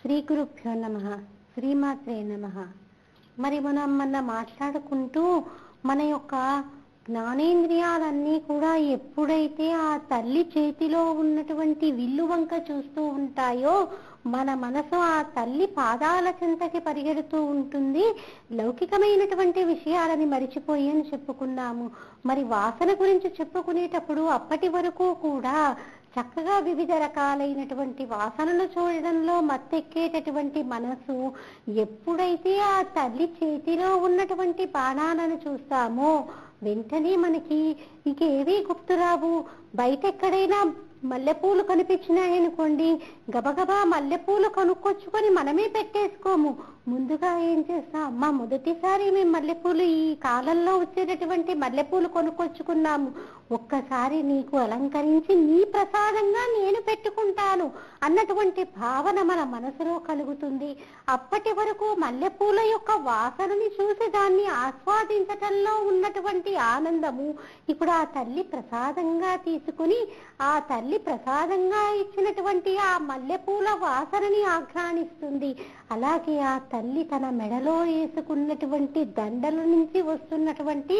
శ్రీ గురుభ్యో నమ. శ్రీమాత్రే నమ. మరి మనం మన మాట్లాడుకుంటూ మన యొక్క జ్ఞానేంద్రియాలన్నీ కూడా ఎప్పుడైతే ఆ తల్లి చేతిలో ఉన్నటువంటి విల్లు వంక చూస్తూ ఉంటాయో మన మనసు ఆ తల్లి పాదాల చెంతకి పరిగెడుతూ ఉంటుంది. లౌకికమైనటువంటి విషయాలని మరిచిపోయి అని చెప్పుకున్నాము. మరి వాసన గురించి చెప్పుకునేటప్పుడు అప్పటి వరకు కూడా చక్కగా వివిధ రకాలైనటువంటి వాసనలు చూడడంలో మత్తెక్కేటటువంటి మనసు. ఎప్పుడైతే ఆ తల్లి చేతిలో ఉన్నటువంటి బాణాలను చూస్తామో వెంటనే మనకి ఇంకేవీ గుర్తురావు బయట ఎక్కడైనా మల్లెపూలు కనిపించినాయనుకోండి గబగబా మల్లెపూలు కొనుక్కొచ్చుకొని మనమే పెట్టేసుకోము. ముందుగా ఏం చేస్తాం అమ్మ మొదటిసారి మేము మల్లెపూలు ఈ కాలంలో వచ్చేటటువంటి మల్లెపూలు కొనుక్కొచ్చుకున్నాము. ఒక్కసారి నీకు అలంకరించి నీ ప్రసాదంగా నేను పెట్టుకుంటాను అన్నటువంటి భావన మన మనసులో కలుగుతుంది. అప్పటి వరకు మల్లెపూల యొక్క వాసనని చూసి దాన్ని ఆస్వాదించటంలో ఉన్నటువంటి ఆనందము ఇప్పుడు ఆ తల్లి ప్రసాదంగా తీసుకుని ఆ తల్లి ప్రసాదంగా ఇచ్చినటువంటి ఆ మల్లెపూల వాసనని ఆఘ్రాణిస్తుంది అలాగే ఆ తల్లి తన మెడలో వేసుకున్నటువంటి దండల నుంచి వస్తున్నటువంటి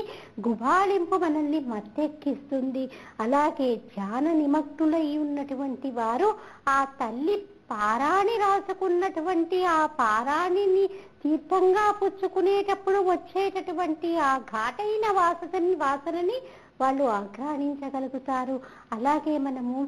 గుబాళింపు మనల్ని మత్తెక్కిస్తుంది. అలాగే ధ్యాన నిమగ్నులై ఉన్నటువంటి వారు ఆ తల్లి పారాణి రాసుకున్నటువంటి ఆ పారాణిని తీర్థంగా పుచ్చుకునేటప్పుడు వచ్చేటటువంటి ఆ ఘాటైన వాసనని వాసనని వాళ్ళు ఆఘ్రాణించగలుగుతారు అలాగే మనము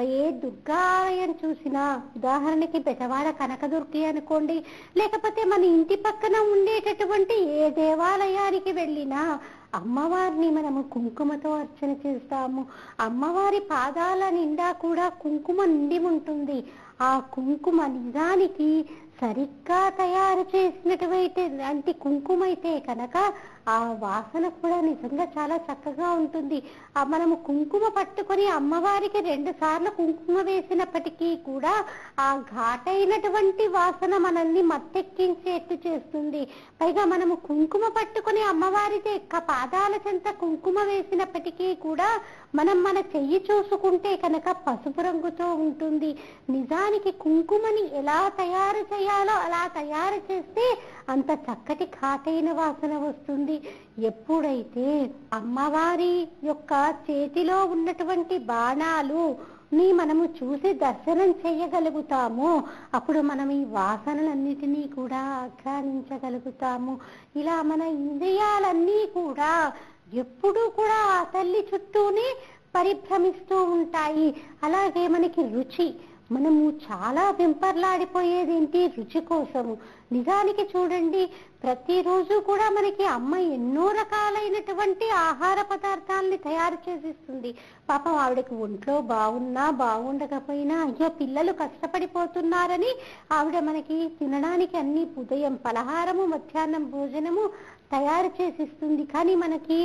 ఏ దుర్గాలయం చూసినా ఉదాహరణకి పెదవాడ కనకదుర్గి అనుకోండి లేకపోతే మన ఇంటి పక్కన ఉండేటటువంటి ఏ దేవాలయానికి వెళ్ళినా అమ్మవారిని మనము కుంకుమతో అర్చన చేస్తాము. అమ్మవారి పాదాల నిండా కూడా కుంకుమ నిండి ఉంటుంది. ఆ కుంకుమ నిజానికి సరిగ్గా తయారు చేసినటువంటి అంటే కుంకుమ అయితే కనుక ఆ వాసన కూడా నిజంగా చాలా చక్కగా ఉంటుంది. ఆ మనము కుంకుమ పట్టుకొని అమ్మవారికి రెండు సార్లు కుంకుమ వేసినప్పటికీ కూడా ఆ ఘాటైనటువంటి వాసన మనల్ని మత్తెక్కించేట్టు చేస్తుంది. పైగా మనము కుంకుమ పట్టుకొని అమ్మవారి యొక్క పాదాల చెంత కుంకుమ వేసినప్పటికీ కూడా మనం మన చెయ్యి చూసుకుంటే కనుక పసుపు రంగుతో ఉంటుంది. నిజానికి కుంకుమని ఎలా తయారు చేయాలో అలా తయారు చేస్తే అంత చక్కటి ఘాటైన వాసన వస్తుంది. ఎప్పుడైతే అమ్మవారి యొక్క చేతిలో ఉన్నటువంటి బాణాలు ని మనము చూసి దర్శనం చేయగలుగుతాము అప్పుడు మనం ఈ వాసనలన్నిటినీ కూడా ఆఘ్రానించగలుగుతాము ఇలా మన ఇంద్రియాలన్నీ కూడా ఎప్పుడూ కూడా ఆ తల్లి చుట్టూనే పరిభ్రమిస్తూ ఉంటాయి. అలాగే మనకి రుచి. మనము చాలా వెంపర్లాడిపోయేది ఏంటి రుచి కోసము. నిజానికి చూడండి ప్రతిరోజు కూడా మనకి అమ్మ ఎన్నో రకాలైనటువంటి ఆహార పదార్థాలని తయారు చేసిస్తుంది. పాపం ఆవిడకి ఒంట్లో బాగున్నా బాగుండకపోయినా అయ్యో పిల్లలు కష్టపడిపోతున్నారని ఆవిడ మనకి తినడానికి అన్ని ఉదయం పలహారము మధ్యాహ్నం భోజనము తయారు చేసిస్తుంది. కానీ మనకి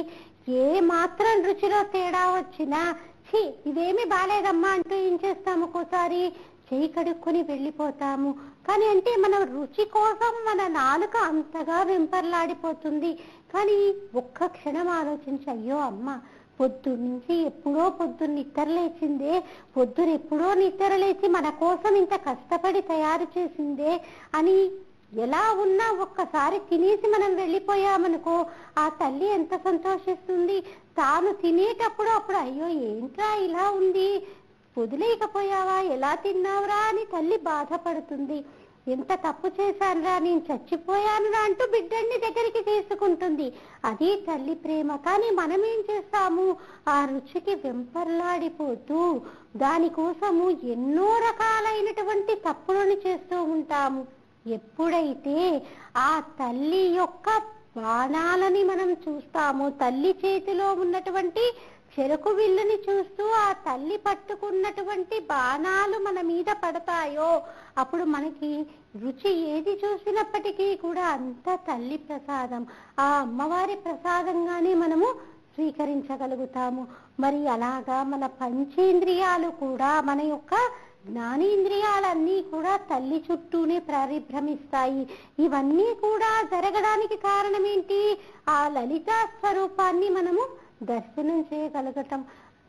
ఏ మాత్రం రుచిలో తేడా వచ్చినా ఛీ ఇదేమి బాలేదమ్మా అంటూ ఏం చేస్తాము ఒక్కోసారి? చేయి కడుక్కొని వెళ్ళిపోతాము. కానీ అంటే మన రుచి కోసం మన నాలుక అంతగా వెంపర్లాడిపోతుంది. కానీ ఒక్క క్షణం ఆలోచించి అయ్యో అమ్మ పొద్దున్న నుంచి ఎప్పుడో పొద్దున్న నిద్ర లేచిందే పొద్దున ఎప్పుడో నిద్ర లేచి మన కోసం ఇంత కష్టపడి తయారు చేసిందే అని ఎలా ఉన్నా ఒక్కసారి తినేసి మనం వెళ్ళిపోయామనుకో ఆ తల్లి ఎంత సంతోషిస్తుంది. తాను తినేటప్పుడు అప్పుడు అయ్యో ఏంట్రా ఇలా ఉంది? వదిలేయకపోయావా? ఎలా తిన్నావురా? అని తల్లి బాధపడుతుంది. ఎంత తప్పు చేశానురా నేను చచ్చిపోయానురా అంటూ బిడ్డని దగ్గరికి తీసుకుంటుంది. అది తల్లి ప్రేమ కానీ మనం ఏం చేస్తాము? ఆ రుచికి వెంపర్లాడిపోతూ దానికోసము ఎన్నో రకాలైనటువంటి తప్పులను చేస్తూ ఉంటాము. ఎప్పుడైతే ఆ తల్లి యొక్క బాణాలని మనం చూస్తాము తల్లి చేతిలో ఉన్నటువంటి చెరుకు విల్లుని చూస్తూ ఆ తల్లి పట్టుకున్నటువంటి బాణాలు మన మీద పడతాయో అప్పుడు మనకి రుచి ఏది చూసినప్పటికీ కూడా అంత తల్లి ప్రసాదం. ఆ అమ్మవారి ప్రసాదంగానే మనము స్వీకరించగలుగుతాము. మరి అలాగా మన పంచేంద్రియాలు కూడా మన యొక్క జ్ఞానేంద్రియాలన్నీ కూడా తల్లి చుట్టూనే పరిభ్రమిస్తాయి ఇవన్నీ కూడా జరగడానికి కారణం ఏంటి ఆ లలిత స్వరూపాన్ని మనము దర్శనం చేయగలగటం.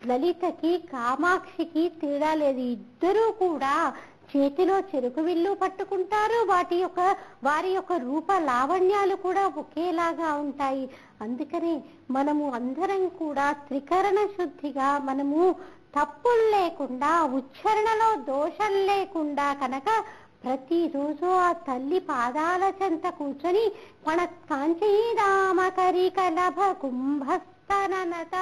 లలితకి కామాక్షికి తేడా లేదు. ఇద్దరూ కూడా చేతిలో చెరుకు విల్లు పట్టుకుంటారు. వాటి యొక్క వారి యొక్క రూప లావణ్యాలు కూడా ఒకేలాగా ఉంటాయి. అందుకని మనము అందరం కూడా త్రికరణ శుద్ధిగా మనము తప్పులు లేకుండా ఉచ్చారణలో దోషం లేకుండా కనుక ప్రతిరోజు ఆ తల్లి పాదాల చెంత కూర్చొని మన కాంచీరామకరి కలభ కుంభస్తననత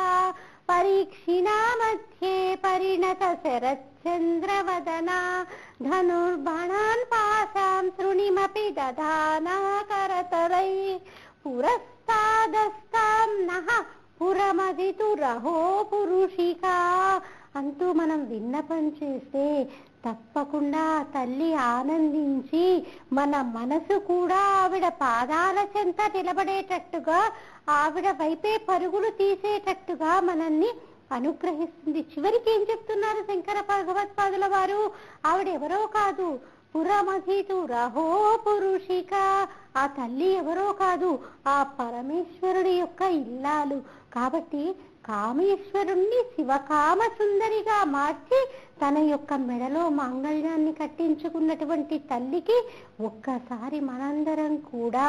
పరీక్షిణా మధ్యే పరిణత శరచంద్రవదన ధనుర్బాణాన్ పాశాం తృణిమపి దధానా కరతరై పురస్తాదస్తాం నః పురమదితురహో పురుషిక అంటూ మనం విన్నపం చేస్తే తప్పకుండా తల్లి ఆనందించి మన మనసు కూడా ఆవిడ పాదాల చెంత నిలబడేటట్టుగా ఆవిడ వైపే పరుగులు తీసేటట్టుగా మనల్ని అనుగ్రహిస్తుంది. చివరికి ఏం చెప్తున్నారు శంకర భగవత్పాదుల వారు? ఆవిడ ఎవరో కాదు. పురమధితు రహో పురుషిక. ఆ తల్లి ఎవరో కాదు. ఆ పరమేశ్వరుడి యొక్క ఇల్లాలు. కాబట్టి కామేశ్వరుణ్ణి శివకామ సుందరిగా మార్చి తన యొక్క మెడలో మాంగళ్యాన్ని కట్టించుకున్నటువంటి తల్లికి ఒక్కసారి మనందరం కూడా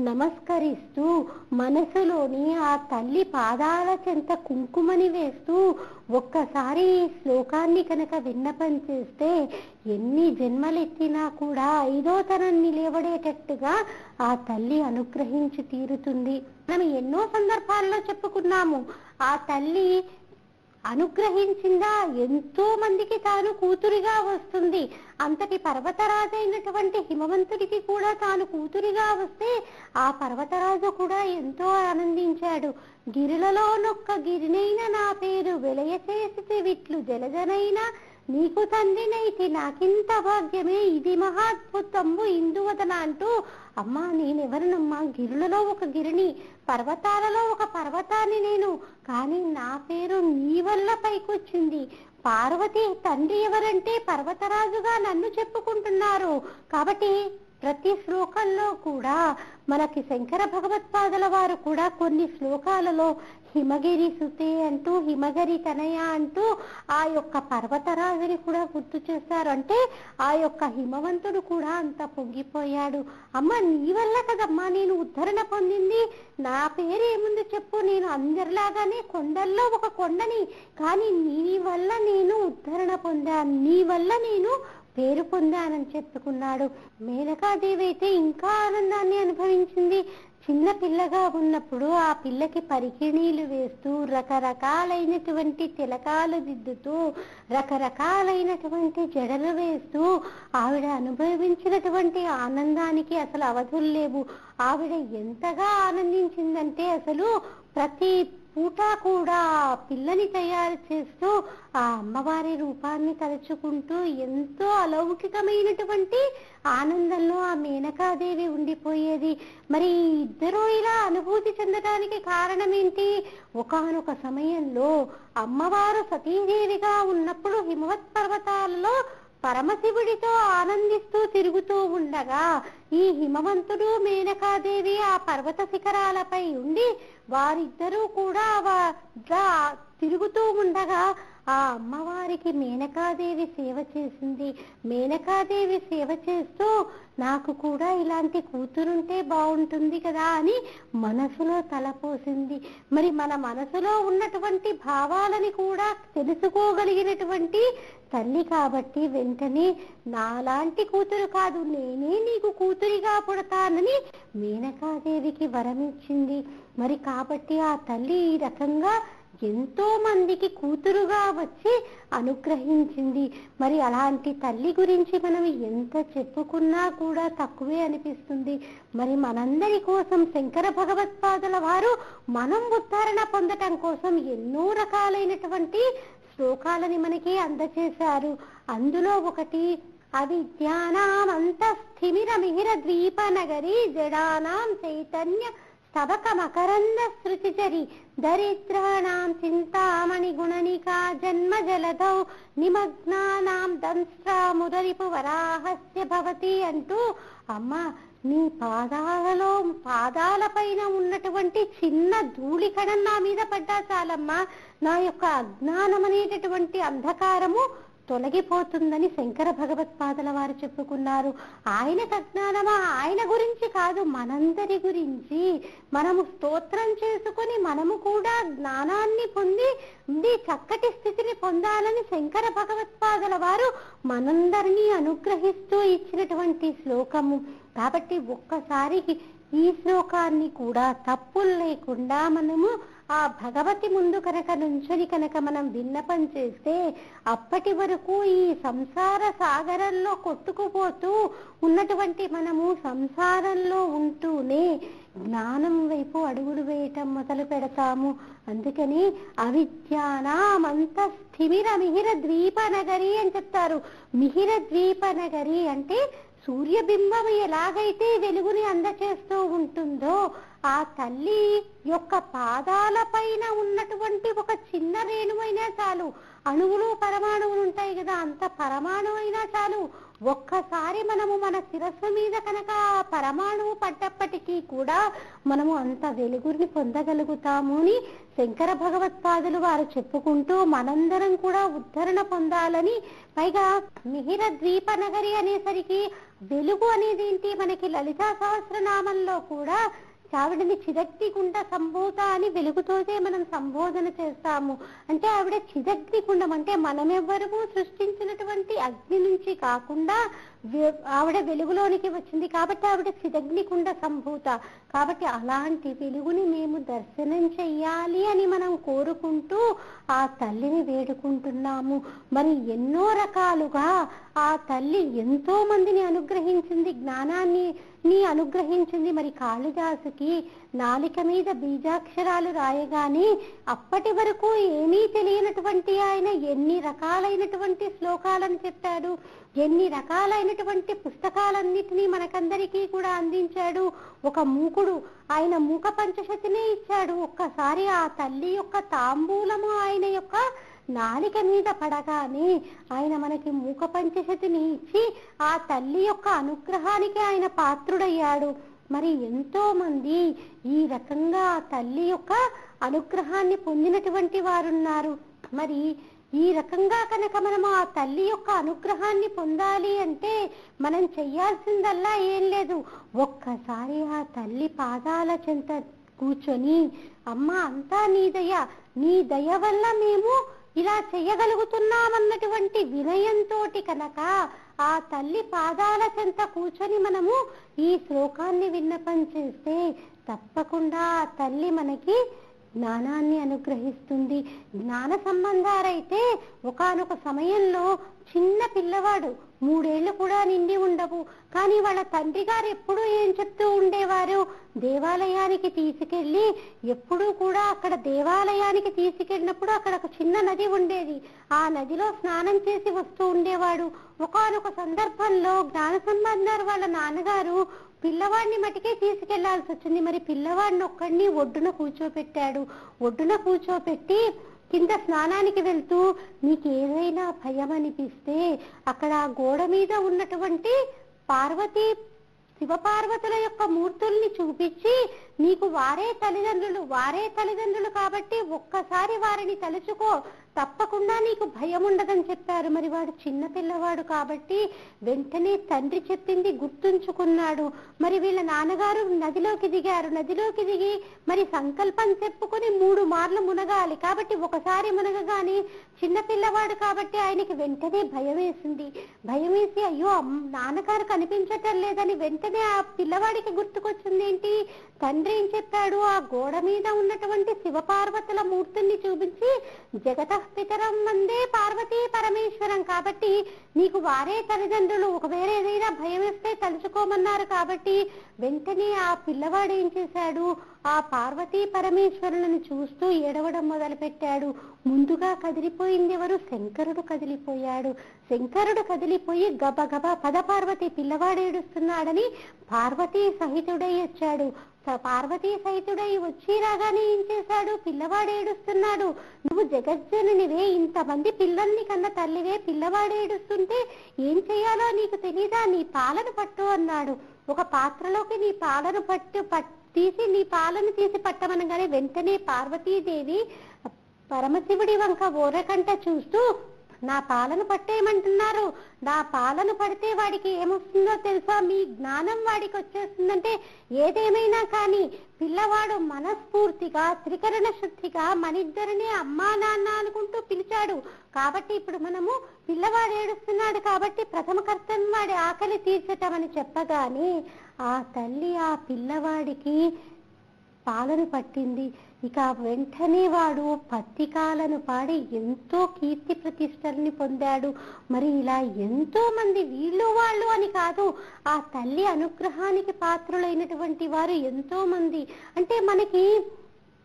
నమస్కరిస్తూ మనసులోని ఆ తల్లి పాదాల చెంత కుంకుమని వేస్తూ ఒక్కసారి ఈ శ్లోకాన్ని కనుక విన్నపం చేస్తే ఎన్ని జన్మలెత్తినా కూడా ఐదో తనాన్ని లేవడేటట్టుగా ఆ తల్లి అనుగ్రహించి తీరుతుంది. మనం ఎన్నో సందర్భాల్లో చెప్పుకున్నాము ఆ తల్లి అనుగ్రహించిందా? ఎంతో మందికి తాను కూతురిగా వస్తుంది. అంతటి పర్వతరాజైనటువంటి హిమవంతుడికి కూడా తాను కూతురిగా వస్తే ఆ పర్వతరాజు కూడా ఎంతో ఆనందించాడు. గిరిలలోనొక్క గిరినైన నా పేరు వెలయ చేసి విట్లు జలజనైనా నీకు తండ్రినైతే నాకింత భాగ్యమే. ఇది మహాద్భుతంబు ఇందువదన అంటూ అమ్మా నేనెవరినమ్మా? గిరులలో ఒక గిరిని పర్వతాలలో ఒక పర్వతాన్ని నేను. కానీ నా పేరు నీ వల్ల పైకొచ్చింది. పార్వతి తండ్రి ఎవరంటే పర్వతరాజుగా నన్ను చెప్పుకుంటున్నారు. కాబట్టి ప్రతి శ్లోకంలో కూడా మనకి శంకర భగవత్పాదుల వారు కూడా కొన్ని శ్లోకాలలో హిమగిరి సుతే అంటూ హిమగిరి తనయ అంటూ ఆ యొక్క పర్వతరాజుని కూడా గుర్తు చేశారు. అంటే ఆ యొక్క హిమవంతుడు కూడా అంత పొంగిపోయాడు. అమ్మ నీ వల్ల కదమ్మా నేను ఉద్ధరణ పొందింది. నా పేరు ఏముంది చెప్పు నేను అందరిలాగానే కొండల్లో ఒక కొండని కానీ నీ వల్ల నేను ఉద్ధరణ పొందాను. నీ వల్ల నేను పేరు పొందానని చెప్పుకున్నాడు. మేనకాదేవి అయితే ఇంకా ఆనందాన్ని అనుభవించింది. చిన్న పిల్లగా ఉన్నప్పుడు ఆ పిల్లకి పరికిణీలు వేస్తూ రకరకాలైనటువంటి తిలకాలు దిద్దుతూ రకరకాలైనటువంటి జడలు వేస్తూ ఆవిడ అనుభవించినటువంటి ఆనందానికి అసలు అవధులు లేవు. ఆవిడ ఎంతగా ఆనందించిందంటే అసలు ప్రతి పూట కూడా పిల్లని తయారు చేస్తూ ఆ అమ్మవారి రూపాన్ని తలుచుకుంటూ ఎంతో అలౌకికమైనటువంటి ఆనందంలో ఆ మేనకాదేవి ఉండిపోయేది. మరి ఇద్దరూ ఇలా అనుభూతి చెందడానికి కారణం ఏంటి ఒకానొక సమయంలో అమ్మవారు సతీదేవిగా ఉన్నప్పుడు హిమవత్ పర్వతాలలో పరమశివుడితో ఆనందిస్తూ తిరుగుతూ ఉండగా ఈ హిమవంతుడు మేనకాదేవి ఆ పర్వత శిఖరాలపై ఉండి వారిద్దరూ కూడా తిరుగుతూ ఉండగా ఆ అమ్మవారికి మేనకాదేవి సేవ చేసింది. మేనకాదేవి సేవ చేస్తూ నాకు కూడా ఇలాంటి కూతురుంటే బాగుంటుంది కదా అని మనసులో తలపోసింది. మరి మన మనసులో ఉన్నటువంటి భావాలని కూడా తెలుసుకోగలిగినటువంటి తల్లి కాబట్టి వెంటనే నాలాంటి కూతురు కాదు నేనే నీకు కూతురిగా పుడతానని మేనకాదేవికి వరమిచ్చింది. మరి కాబట్టి ఆ తల్లి ఈ రకంగా ఎంతో మందికి కూతురుగా వచ్చి అనుగ్రహించింది. మరి అలాంటి తల్లి గురించి మనం ఎంత చెప్పుకున్నా కూడా తక్కువే అనిపిస్తుంది. మరి మనందరి కోసం శంకర భగవత్పాదుల వారు మనం ఉద్ధరణ పొందటం కోసం ఎన్నో రకాలైనటువంటి శ్లోకాలని మనకి అందచేశారు. అందులో ఒకటి అవిద్యానామంతస్థిమిర మిహిర ద్వీప నగరి జడానాం చైతన్య స్తవక మకరంద శృతిచరి దరిద్రాణం చింతామణి గుణనికా జన్మ జలధౌ నిమగ్నానాం దంష్ట్రాముదరిపు వరాహస్య భవతి అంటూ అమ్మ నీ పాదాలలో పాదాల పైన ఉన్నటువంటి చిన్న ధూళి కణం నా మీద పడ్డా చాలమ్మా. నా యొక్క అజ్ఞానం అనేటటువంటి అంధకారము తొలగిపోతుందని శంకర భగవత్పాదల వారు చెప్పుకున్నారు. ఆయనకు అజ్ఞానమా ఆయన గురించి కాదు మనందరి గురించి. మనము స్తోత్రం చేసుకొని మనము కూడా జ్ఞానాన్ని పొంది ఇది చక్కటి స్థితిని పొందాలని శంకర భగవత్పాదల వారు మనందరినీ అనుగ్రహిస్తూ ఇచ్చినటువంటి శ్లోకము. కాబట్టి ఒక్కసారి ఈ శ్లోకాన్ని కూడా తప్పులు లేకుండా మనము ఆ భగవతి ముందు కనుక నుంచొని కనుక మనం విన్నపం చేస్తే అప్పటి వరకు ఈ సంసార సాగరంలో కొట్టుకుపోతూ ఉన్నటువంటి మనము సంసారంలో ఉంటూనే జ్ఞానం వైపు అడుగులు వేయటం మొదలు పెడతాము. అందుకని అవిద్యానామంత స్థిమిర మిహిర ద్వీప నగరి అని చెప్తారు. మిహిర ద్వీప నగరి అంటే సూర్యబింబం ఎలాగైతే వెలుగుని అందచేస్తూ ఉంటుందో ఆ తల్లి యొక్క పాదాల పైన ఉన్నటువంటి ఒక చిన్న రేణువైనా చాలు. అణువులు పరమాణువులు ఉంటాయి కదా అంత పరమాణువైనా అయినా చాలు. ఒక్కసారి మనము మన శిరస్సు మీద కనుక పరమాణువు పడ్డప్పటికీ కూడా మనము అంత వెలుగుని పొందగలుగుతాము అని శంకర భగవత్పాదులు వారు చెప్పుకుంటూ మనందరం కూడా ఉద్ధరణ పొందాలని పైగా మిహిర ద్వీప నగరి అనేసరికి వెలుగు అనేది ఏంటి మనకి లలితా సహస్రనామంలో కూడా ఆవిడని చిదగ్నికుండ సంబోధ అని వెలుగుతోనే మనం సంబోధన చేస్తాము. అంటే ఆవిడ చిదగ్నికుండం అంటే మనమెవ్వరము సృష్టించినటువంటి అగ్ని నుంచి కాకుండా ఆవిడ వెలుగులోనికి వచ్చింది కాబట్టి ఆవిడ సిదగ్నికుండ సంభూత. కాబట్టి అలాంటి వెలుగుని మేము దర్శనం చెయ్యాలి అని మనం కోరుకుంటూ ఆ తల్లిని వేడుకుంటున్నాము. మరి ఎన్నో రకాలుగా ఆ తల్లి ఎంతో మందిని అనుగ్రహించింది జ్ఞానాన్ని నీ అనుగ్రహించింది. మరి కాళిదాసుకి నాలిక మీద బీజాక్షరాలు రాయగానే అప్పటి వరకు ఏమీ తెలియనటువంటి ఆయన ఎన్ని రకాలైనటువంటి శ్లోకాలను చెప్పాడు ఎన్ని రకాలైన రకాలైనటువంటి పుస్తకాలన్నిటినీ మనకందరికీ కూడా అందించాడు ఒక మూకుడు. ఆయన మూక పంచశతినే ఇచ్చాడు. ఒక్కసారి ఆ తల్లి యొక్క తాంబూలము ఆయన యొక్క నాలిక మీద పడగానే ఆయన మనకి మూక పంచశతిని ఇచ్చి ఆ తల్లి యొక్క అనుగ్రహానికి ఆయన పాత్రుడయ్యాడు. మరి ఎంతో మంది ఈ రకంగా ఆ తల్లి యొక్క అనుగ్రహాన్ని పొందినటువంటి వారున్నారు. మరి ఈ రకంగా కనుక మనం ఆ తల్లి యొక్క అనుగ్రహాన్ని పొందాలి అంటే మనం చెయ్యాల్సిందల్లా ఏం లేదు. ఒక్కసారి ఆ తల్లి పాదాల చెంత కూర్చొని అమ్మ అంతా నీ దయ నీ దయ వల్ల మేము ఇలా చెయ్యగలుగుతున్నామన్నటువంటి వినయంతో కనుక ఆ తల్లి పాదాల చెంత కూర్చొని మనము ఈ శ్లోకాన్ని విన్నపం చేస్తే తప్పకుండా ఆ తల్లి మనకి జ్ఞానాన్ని అనుగ్రహిస్తుంది. జ్ఞాన సంబంధారైతే ఒకానొక సమయంలో చిన్న పిల్లవాడు మూడేళ్ళు కూడా నిండి ఉండవు. కానీ వాళ్ళ తండ్రి గారు ఎప్పుడూ ఏం చెప్తూ ఉండేవారు? దేవాలయానికి తీసుకెళ్ళి ఎప్పుడూ కూడా అక్కడ దేవాలయానికి తీసుకెళ్ళినప్పుడు అక్కడ ఒక చిన్న నది ఉండేది. ఆ నదిలో స్నానం చేసి వస్తూ ఉండేవాడు. ఒకానొక సందర్భంలో జ్ఞాన సంబంధారు వాళ్ళ నాన్నగారు పిల్లవాడిని మటుకే తీసుకెళ్ళాల్సి వచ్చింది. మరి పిల్లవాడిని ఒక్కడిని ఒడ్డున కూర్చోపెట్టాడు. ఒడ్డున కూర్చోపెట్టి కింద స్నానానికి వెళ్తూ నీకు ఏదైనా భయం అనిపిస్తే అక్కడ గోడ మీద ఉన్నటువంటి పార్వతి శివపార్వతుల యొక్క మూర్తుల్ని చూపించి నీకు వారే తల్లిదండ్రులు వారే తల్లిదండ్రులు కాబట్టి ఒక్కసారి వారిని తలుచుకో. తప్పకుండా నీకు భయం ఉండదని చెప్పారు. మరి వాడు చిన్న పిల్లవాడు కాబట్టి వెంటనే తండ్రి చెప్పింది గుర్తుంచుకున్నాడు. మరి వీళ్ళ నాన్నగారు నదిలోకి దిగారు. నదిలోకి దిగి మరి సంకల్పం చెప్పుకొని మూడు మార్లు మునగాలి. కాబట్టి ఒకసారి మునగగానే చిన్న పిల్లవాడు కాబట్టి ఆయనకి వెంటనే భయం వేసింది. భయం వేసి అయ్యో నాన్నగారు కనిపించటం లేదని వెంటనే ఆ పిల్లవాడికి గుర్తుకొచ్చింది ఏంటి తండ్రి ఏం చెప్పాడు? ఆ గోడ మీద ఉన్నటువంటి శివపార్వతుల మూర్తుల్ని చూపించి జగత పితరం వందే పార్వతీ పరమేశ్వరం. కాబట్టి నీకు వారే తల్లిదండ్రులు. ఒకవేళ ఏదైనా భయం వేస్తే తలుచుకోమన్నారు కాబట్టి వెంటనే ఆ పిల్లవాడు ఏం చేశాడు? ఆ పార్వతీ పరమేశ్వరులను చూస్తూ ఏడవడం మొదలుపెట్టాడు. ముందుగా కదిలిపోయింది ఎవరు? శంకరుడు కదిలిపోయాడు. శంకరుడు కదిలిపోయి గబగబా పద పార్వతి పిల్లవాడు ఏడుస్తున్నాడని పార్వతీ సహితుడై వచ్చాడు. పార్వతీ సహితుడై వచ్చి రాగానే ఏం చేశాడు? పిల్లవాడు ఏడుస్తున్నాడు. నువ్వు జగజ్జననివే ఇంతమంది పిల్లల్ని కన్న తల్లివే పిల్లవాడు ఏడుస్తుంటే ఏం చేయాలో నీకు తెలీదా? నీ పాలను పట్టు అన్నాడు. ఒక పాత్రలోకి నీ పాలను పట్టు తీసి నీ పాలను తీసి పట్టమనగానే వెంటనే పార్వతీదేవి పరమశివుడి వంక ఓరకంట చూస్తూ నా పాలను పట్టేయమంటున్నారు. నా పాలను పడితే వాడికి ఏమొస్తుందో తెలుసా? మీ జ్ఞానం వాడికి వచ్చేస్తుందంటే ఏదేమైనా కానీ పిల్లవాడు మనస్ఫూర్తిగా త్రికరణ శుద్ధిగా మనిద్దరిని అమ్మా నాన్న అనుకుంటూ పిలిచాడు. కాబట్టి ఇప్పుడు మనము పిల్లవాడు ఏడుస్తున్నాడు కాబట్టి ప్రథమ కర్తవ్యం వాడి ఆకలి తీర్చటమని చెప్పగానే ఆ తల్లి ఆ పిల్లవాడికి పాలను పట్టింది. ఇక వెంటనే వాడు పత్తికాలను పాడి ఎంతో కీర్తి ప్రతిష్టల్ని పొందాడు. మరి ఇలా ఎంతో మంది వీళ్ళు వాళ్ళు అని కాదు ఆ తల్లి అనుగ్రహానికి పాత్రులైనటువంటి వారు ఎంతో మంది. అంటే మనకి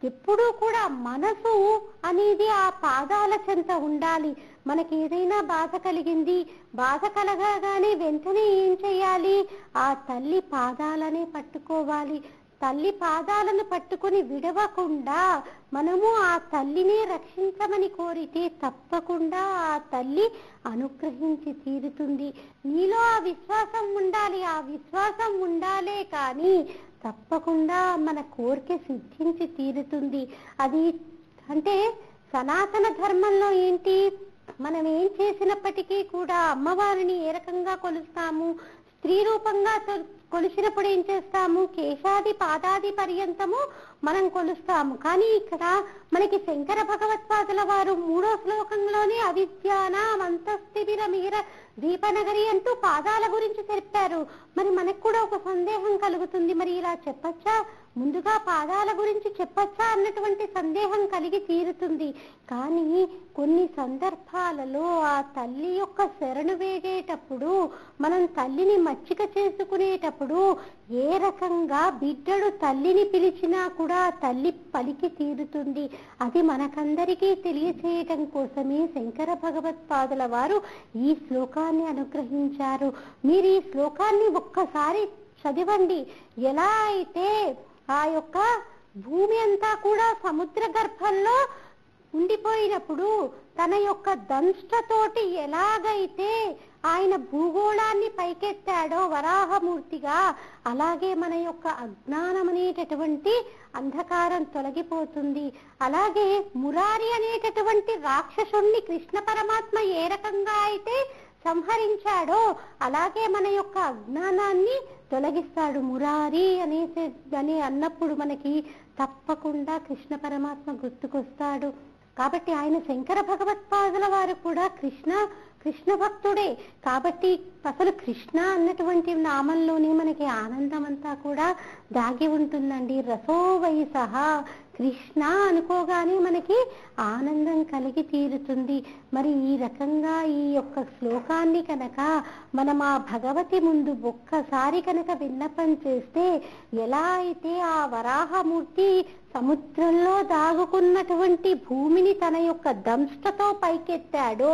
ఎప్పుడూ కూడా మనసు అనేది ఆ పాదాల చెంత ఉండాలి. మనకి ఏదైనా బాధ కలిగింది బాధ కలగగానే వెంటనే ఏం చేయాలి? ఆ తల్లి పాదాలనే పట్టుకోవాలి. తల్లి పాదాలను పట్టుకొని విడవకుండా మనము ఆ తల్లినే రక్షించమని కోరితే తప్పకుండా ఆ తల్లి అనుగ్రహించి తీరుతుంది. నీలో ఆ విశ్వాసం ఉండాలి ఆ విశ్వాసం ఉండాలే కానీ తప్పకుండా మన కోరిక సిద్ధించి తీరుతుంది. అది అంటే సనాతన ధర్మంలో ఏంటి? మనం ఏం చేసినప్పటికీ కూడా అమ్మవారిని ఏ రకంగా కొలుస్తాము? స్త్రీ రూపంగా కొలిచినప్పుడు ఏం చేస్తాము? కేశాది పాదాది పర్యంతము మనం కొలుస్తాము. కానీ ఇక్కడ మనకి శంకర భగవత్పాదుల వారు మూడో శ్లోకంలోనే అవిద్యాన మంతస్థిబిర మీర దీపనగరి అంటూ పాదాల గురించి చెప్పారు. మరి మనకు కూడా ఒక సందేహం కలుగుతుంది. మరి ఇలా చెప్పచ్చా? ముందుగా పాదాల గురించి చెప్పచ్చా అన్నటువంటి సందేహం కలిగి తీరుతుంది. కానీ కొన్ని సందర్భాలలో ఆ తల్లి యొక్క శరణు వేగేటప్పుడు మనం తల్లిని మచ్చిక చేసుకునేటప్పుడు ఏ రకంగా బిడ్డడు తల్లిని పిలిచినా కూడా తల్లి పలికి తీరుతుంది. అది మనకందరికీ తెలియచేయటం కోసమే శంకర భగవత్పాదుల వారు ఈ శ్లోకాన్ని అనుగ్రహించారు. మీరు ఈ శ్లోకాన్ని ఒక్కసారి చదివండి. ఎలా అయితే ఆ యొక్క భూమి అంతా కూడా సముద్ర గర్భంలో ఉండిపోయినప్పుడు తన యొక్క దంష్టతోటి ఎలాగైతే ఆయన భూగోళాన్ని పైకెత్తాడో వరాహమూర్తిగా అలాగే మన యొక్క అజ్ఞానం అనేటటువంటి అంధకారం తొలగిపోతుంది. అలాగే మురారి అనేటటువంటి రాక్షసుణ్ణి కృష్ణ పరమాత్మ ఏ రకంగా అయితే సంహరించాడో అలాగే మన యొక్క అజ్ఞానాన్ని తొలగిస్తాడు మురారి అనేసే అని అన్నప్పుడు మనకి తప్పకుండా కృష్ణ పరమాత్మ గుర్తుకొస్తాడు. కాబట్టి ఆయన శంకర భగవత్పాదుల వారు కూడా కృష్ణ కృష్ణ భక్తుడే. కాబట్టి అసలు కృష్ణ అన్నటువంటి నామంలోనే మనకి ఆనందం అంతా కూడా దాగి ఉంటుందండి. రసోవై సహా కృష్ణ అనుకోగానే మనకి ఆనందం కలిగి తీరుతుంది. మరి ఈ రకంగా ఈ యొక్క శ్లోకాన్ని కనుక మనం ఆ భగవతి ముందు ఒక్కసారి కనుక విన్నపం చేస్తే ఎలా అయితే ఆ వరాహమూర్తి సముద్రంలో దాగుకున్నటువంటి భూమిని తన యొక్క దంష్టతో పైకెత్తాడో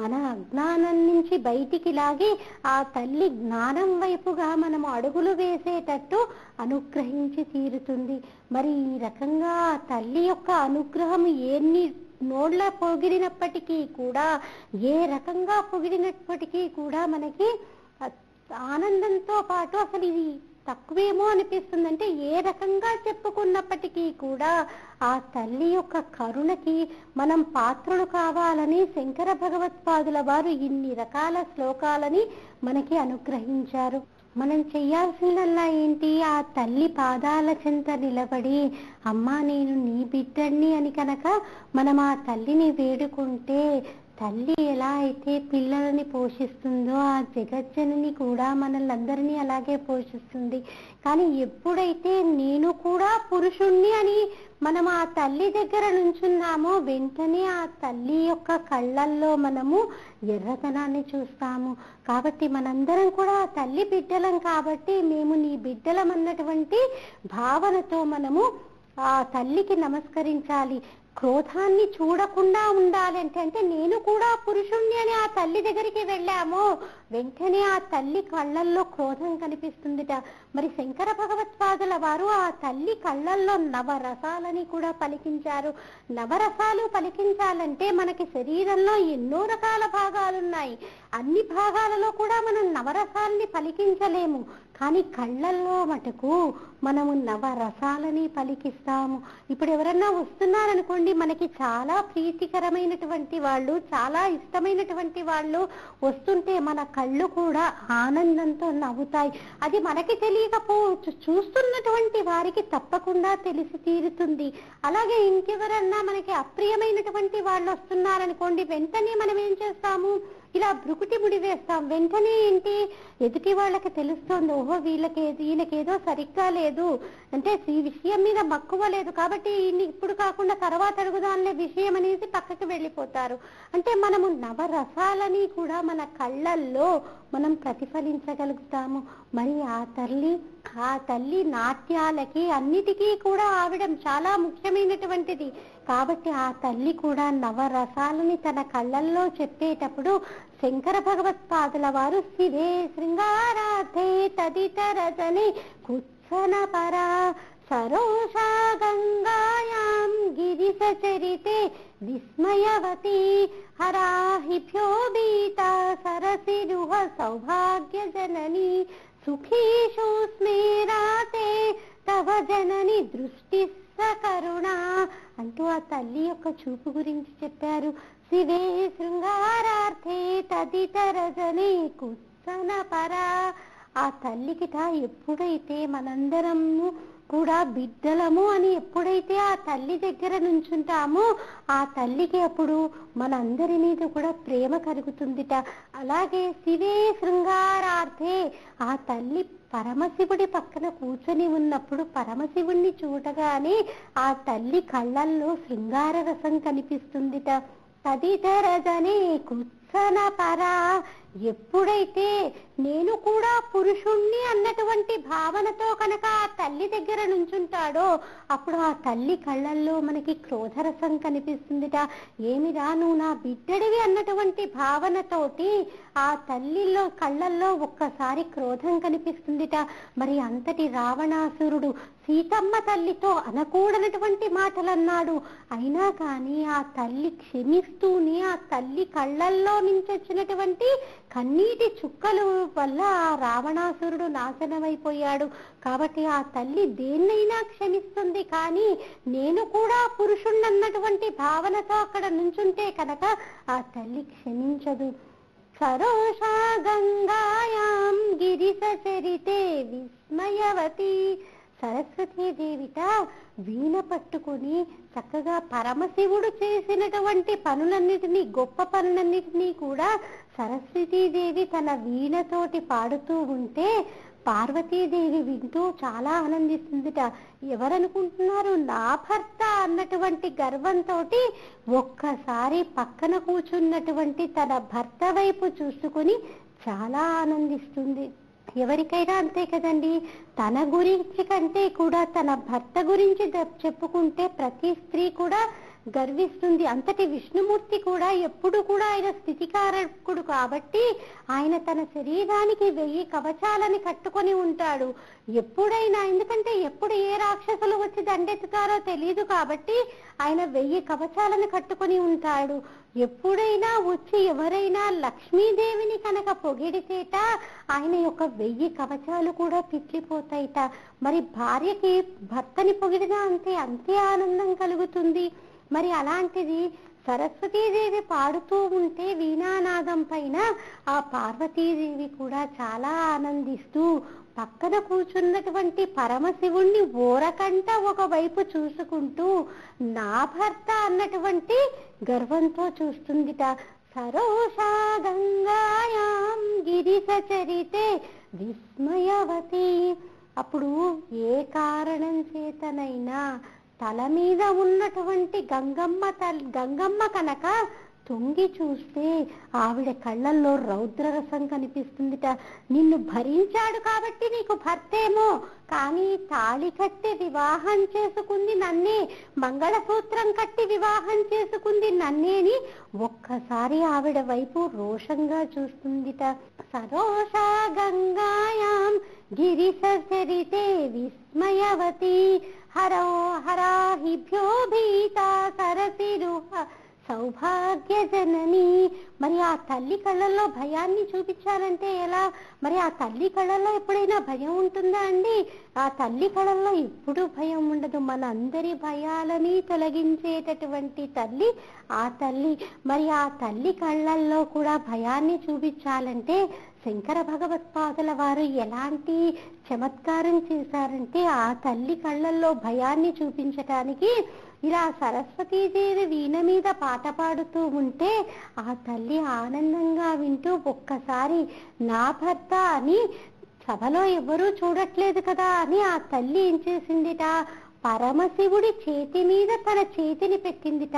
మన అజ్ఞానం నుంచి బయటికి లాగి ఆ తల్లి జ్ఞానం వైపుగా మనం అడుగులు వేసేటట్టు అనుగ్రహించి తీరుతుంది. మరి ఈ రకంగా తల్లి యొక్క అనుగ్రహం ఎన్ని నోళ్ళ పొగిడినప్పటికీ కూడా ఏ రకంగా పొగిడినప్పటికీ కూడా మనకి ఆనందంతో పాటు అసలు ఇది తక్కువేమో అనిపిస్తుంది అంటే ఏ రకంగా చెప్పుకున్నప్పటికీ కూడా ఆ తల్లి యొక్క కరుణకి మనం పాత్రులు కావాలని శంకర భగవత్పాదుల వారు ఇన్ని రకాల శ్లోకాలని మనకి అనుగ్రహించారు. మనం చెయ్యాల్సిందల్లా ఏంటి? ఆ తల్లి పాదాల చెంత నిలబడి అమ్మా నేను నీ బిడ్డని అని కనుక మనం ఆ తల్లిని వేడుకుంటే తల్లి ఎలా అయితే పిల్లలని పోషిస్తుందో ఆ జగజ్జనని కూడా మనల్ని అలాగే పోషిస్తుంది. కానీ ఎప్పుడైతే నేను కూడా పురుషుణ్ణి అని మనం ఆ తల్లి దగ్గర నుంచున్నామో వెంటనే ఆ తల్లి యొక్క కళ్ళల్లో మనము ఎర్రతనాన్ని చూస్తాము. కాబట్టి మనందరం కూడా తల్లి బిడ్డలం కాబట్టి మేము నీ బిడ్డలం అన్నటువంటి భావనతో మనము ఆ తల్లికి నమస్కరించాలి. క్రోధాన్ని చూడకుండా ఉండాలంటే అంటే నేను కూడా పురుషుణ్ణి అని ఆ తల్లి దగ్గరికి వెళ్ళాము. వెంటనే ఆ తల్లి కళ్ళల్లో క్రోధం కనిపిస్తుందిట. మరి శంకర భగవత్పాదుల వారు ఆ తల్లి కళ్ళల్లో నవరసాలని కూడా పలికించారు. నవరసాలు పలికించాలంటే మనకి శరీరంలో ఎన్నో రకాల భాగాలున్నాయి. అన్ని భాగాలలో కూడా మనం నవరసాలని పలికించలేము. కానీ కళ్ళల్లో మటుకు మనము నవరసాలని పలికిస్తాము. ఇప్పుడు ఎవరన్నా వస్తున్నారనుకోండి మనకి చాలా ప్రీతికరమైనటువంటి వాళ్ళు చాలా ఇష్టమైనటువంటి వాళ్ళు వస్తుంటే మన కళ్ళు కూడా ఆనందంతో నవ్వుతాయి. అది మనకి తెలియకపోవచ్చు చూస్తున్నటువంటి వారికి తప్పకుండా తెలిసి తీరుతుంది. అలాగే ఇంకెవరన్నా మనకి అప్రియమైనటువంటి వాళ్ళు వస్తున్నారనుకోండి వెంటనే మనం ఏం చేస్తాము? ఇలా బ్రుకుటి ముడి వేస్తాం. వెంటనే ఏంటి? ఎదుటి వాళ్ళకి తెలుస్తోంది ఓహో వీళ్ళకి ఈయనకేదో సరిగ్గా లేదు. అంటే ఈ విషయం మీద మక్కువ లేదు కాబట్టి ఇప్పుడు కాకుండా తర్వాత అడుగుదాంలే విషయం అనేసి పక్కకి వెళ్ళిపోతారు. అంటే మనము నవరసాలని కూడా మన కళ్ళల్లో మనం ప్రతిఫలించగలుగుతాము. మరి ఆ తల్లి ఆ తల్లి నాట్యాలకి అన్నిటికీ కూడా ఆవిడం చాలా ముఖ్యమైనటువంటిది. కాబట్టి ఆ తల్లి కూడా నవరసాలని తన కళ్ళల్లో చెప్పేటప్పుడు శంకర భగవత్పాదుల వారు శివే శృంగారాధే తదితరజని కుత్సన పరా సరోషా గంగాయాం గిరిసచరితే విస్మయవతి హరాహిభ్యో బీత సరసిరుహ సౌభాగ్య జనని సుఖీషు స్మేరాతే తవ జనని దృష్టి కరుణ అంటూ ఆ తల్లి యొక్క చూపు గురించి చెప్పారు శివే శృంగారార్థే తదితరజనే కుత్సన పరా ఆ తల్లికిట ఎప్పుడైతే మనందరము కూడా బిడ్డలము అని ఎప్పుడైతే ఆ తల్లి దగ్గర నుంచుంటామో ఆ తల్లికి అప్పుడు మనందరి మీద కూడా ప్రేమ కలుగుతుందిట. అలాగే శివే శృంగారార్థే ఆ తల్లి పరమశివుడి పక్కన కూర్చొని ఉన్నప్పుడు పరమశివుణ్ణి చూడగానే ఆ తల్లి కళ్ళల్లో శృంగార రసం కనిపిస్తుందిట. తదితరజనే కుత్సన పరా ఎప్పుడైతే నేను కూడా పురుషుణ్ణి అన్నటువంటి భావనతో కనుక ఆ తల్లి దగ్గర నుంచుంటాడో అప్పుడు ఆ తల్లి కళ్ళల్లో మనకి క్రోధరసం కనిపిస్తుందిట. ఏమిరా నువ్వు నా బిడ్డడివి అన్నటువంటి భావనతోటి ఆ తల్లిలో కళ్ళల్లో ఒక్కసారి క్రోధం కనిపిస్తుందిట. మరి అంతటి రావణాసురుడు సీతమ్మ తల్లితో అనకూడనటువంటి మాటలన్నాడు. అయినా కానీ ఆ తల్లి క్షమిస్తూనే ఆ తల్లి కళ్ళల్లో నుంచి వచ్చినటువంటి కన్నీటి చుక్కలు వల్ల ఆ రావణాసురుడు నాశనమైపోయాడు. కాబట్టి ఆ తల్లి దేన్నైనా క్షమిస్తుంది. కానీ నేను కూడా పురుషుణ్ణన్నటువంటి భావనతో అక్కడ నుంచుంటే కనుక ఆ తల్లి క్షమించదు. సరోషా గంగాయాం గిరిసచరితే విస్మయవతి. సరస్వతీదేవిట వీణ పట్టుకుని చక్కగా పరమశివుడు చేసినటువంటి పనులన్నిటినీ గొప్ప పనులన్నిటినీ కూడా సరస్వతీదేవి తన వీణతోటి పాడుతూ ఉంటే పార్వతీదేవి వింటూ చాలా ఆనందిస్తుందిట. ఎవరనుకుంటున్నారు? నా భర్త అన్నటువంటి గర్వంతో ఒక్కసారి పక్కన కూర్చున్నటువంటి తన భర్త వైపు చూసుకుని చాలా ఆనందిస్తుంది. ఎవరికైనా అంతే కదండి. తన గురించి కంటే కూడా తన భర్త గురించి చెప్పుకుంటే ప్రతి స్త్రీ కూడా గర్విస్తుంది. అంతటి విష్ణుమూర్తి కూడా ఎప్పుడు కూడా ఆయన స్థితికారకుడు కాబట్టి ఆయన తన శరీరానికి వెయ్యి కవచాలని కట్టుకొని ఉంటాడు. ఎప్పుడైనా ఎందుకంటే ఎప్పుడు ఏ రాక్షసులు వచ్చి దండెత్తుతారో తెలియదు కాబట్టి ఆయన వెయ్యి కవచాలను కట్టుకొని ఉంటాడు. ఎప్పుడైనా వచ్చి ఎవరైనా లక్ష్మీదేవిని కనుక పొగిడితేట ఆయన యొక్క వెయ్యి కవచాలు కూడా పిచ్చిపోతాయిట. మరి భార్యకి భర్తని పొగిడినా అంతే అంతే ఆనందం కలుగుతుంది. మరి అలాంటిది సరస్వతీదేవి పాడుతూ ఉంటే వీణానాదం పైన ఆ పార్వతీదేవి కూడా చాలా ఆనందిస్తూ పక్కన కూర్చున్నటువంటి పరమశివుణ్ణి ఓరకంట ఒకవైపు చూసుకుంటూ నా భర్త అన్నటువంటి గర్వంతో చూస్తుందిట. సరోషా గంగాయాం గిరిసచరితే విస్మయవతి. అప్పుడు ఏ కారణం చేతనైనా తల మీద ఉన్నటువంటి గంగమ్మ తల్ గంగమ్మ కనుక తొంగి చూస్తే ఆవిడ కళ్ళల్లో రౌద్రరసం కనిపిస్తుందిట. నిన్ను భరించాడు కాబట్టి నీకు భర్తేమో. కానీ తాళి కట్టి వివాహం చేసుకుంది నన్నే. మంగళసూత్రం కట్టి వివాహం చేసుకుంది నన్నేని ఒక్కసారి ఆవిడ వైపు రోషంగా చూస్తుందిట. సరోష గంగాయాం గిరిసరితే విస్మయవతి. హరో హరాహిభ్యో భీత సరసిరుహ సౌభాగ్య జనని మరి ఆ తల్లి కళ్ళల్లో భయాన్ని చూపించాలంటే ఎలా? మరి ఆ తల్లి కళ్ళల్లో ఎప్పుడైనా భయం ఉంటుందా అండి? ఆ తల్లి కళ్ళల్లో ఎప్పుడు భయం ఉండదు. మన అందరి భయాలని తొలగించేటటువంటి తల్లి ఆ తల్లి. మరి ఆ తల్లి కళ్ళల్లో కూడా భయాన్ని చూపించాలంటే శంకర భగవత్పాదుల వారు ఎలాంటి చమత్కారం చేశారంటే ఆ తల్లి కళ్ళల్లో భయాన్ని చూపించటానికి ఇలా సరస్వతీదేవి వీణ మీద పాట పాడుతూ ఉంటే ఆ తల్లి ఆనందంగా వింటూ ఒక్కసారి నా భర్త అని సభలో ఎవరూ చూడట్లేదు కదా అని ఆ తల్లి ఏం చేసిందిట? పరమశివుడి చేతి మీద తన చేతిని పెట్టిందిట.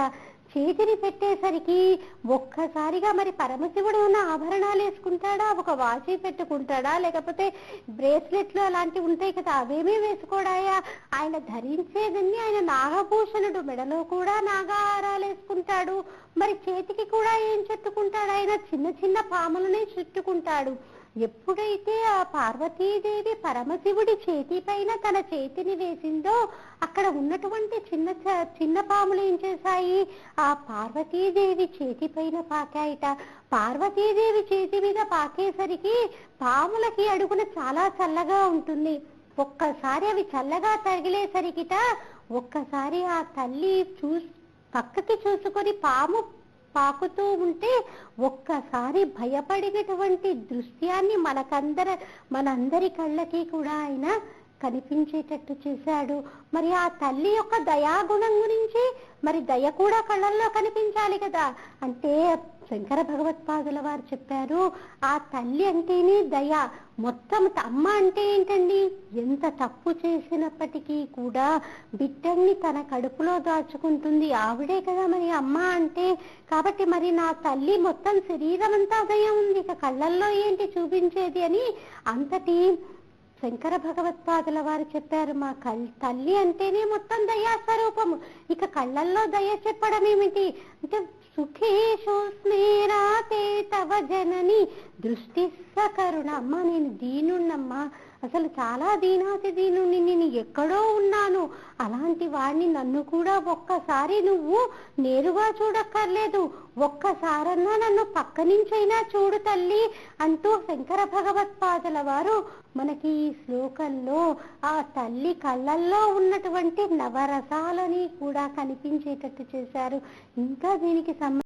చేతిని పెట్టేసరికి ఒక్కసారిగా మరి పరమశివుడు ఉన్న ఆభరణాలు వేసుకుంటాడా? ఒక వాచి పెట్టుకుంటాడా? లేకపోతే బ్రేస్లెట్లు అలాంటివి ఉంటాయి కదా అవేమీ వేసుకోడాయా? ఆయన ధరించేదన్ని ఆయన నాగభూషణుడు మెడలో కూడా నాగారాలు వేసుకుంటాడు. మరి చేతికి కూడా ఏం చుట్టుకుంటాడు? ఆయన చిన్న చిన్న పాములనే చుట్టుకుంటాడు. ఎప్పుడైతే ఆ పార్వతీదేవి పరమశివుడి చేతి పైన తన చేతిని వేసిందో అక్కడ ఉన్నటువంటి చిన్న చ- చిన్న పాములు ఏం చేశాయి? ఆ పార్వతీదేవి చేతి పైన పాకాయిట. పార్వతీదేవి చేతి మీద పాకేసరికి పాములకి అడుగున చాలా చల్లగా ఉంటుంది. ఒక్కసారి అవి చల్లగా తగిలేసరికిట ఒక్కసారి ఆ తల్లి చూ పక్కకి చూసుకొని పాము పాకుతూ ఉంటే ఒక్కసారి భయపడినటువంటి దృశ్యాన్ని మనకందర మనందరి కళ్ళకి కూడా ఆయన కనిపించేటట్టు చేశాడు. మరి ఆ తల్లి యొక్క దయాగుణం గురించి మరి దయ కూడా కళ్ళల్లో కనిపించాలి కదా. అంటే శంకర భగవత్పాదుల వారు చెప్పారు ఆ తల్లి అంటేనే దయ. మొత్తం అమ్మ అంటే ఏంటండి? ఎంత తప్పు చేసినప్పటికీ కూడా బిడ్డల్ని తన కడుపులో దాచుకుంటుంది. ఆవిడే కదా మరి అమ్మ అంటే. కాబట్టి మరి నా తల్లి మొత్తం శరీరం అంతా దయ ఉంది. ఇక కళ్ళల్లో ఏంటి చూపించేది అని అంతటి శంకర భగవత్పాదుల వారు చెప్పారు మా కల్ తల్లి అంటేనే మొత్తం దయా స్వరూపము ఇక కళ్ళల్లో దయ చెప్పడం ఏమిటి? అంటే సుఖేషు స్మేరాతే తవ జనని దృష్టి సకరుణ అమ్మ నేను దీనున్నమ్మా అసలు చాలా దీనాతి దీనుని నేను ఎక్కడో ఉన్నాను. అలాంటి వాడిని నన్ను కూడా ఒక్కసారి నువ్వు నేరుగా చూడక్కర్లేదు. ఒక్కసారన్నా నన్ను పక్క నుంచైనా చూడు తల్లి అంటూ శంకర భగవత్పాదుల వారు మనకి ఈ శ్లోకంలో ఆ తల్లి కళ్ళల్లో ఉన్నటువంటి నవరసాలని కూడా కనిపించేటట్టు చేశారు. ఇంకా దీనికి సంబంధించి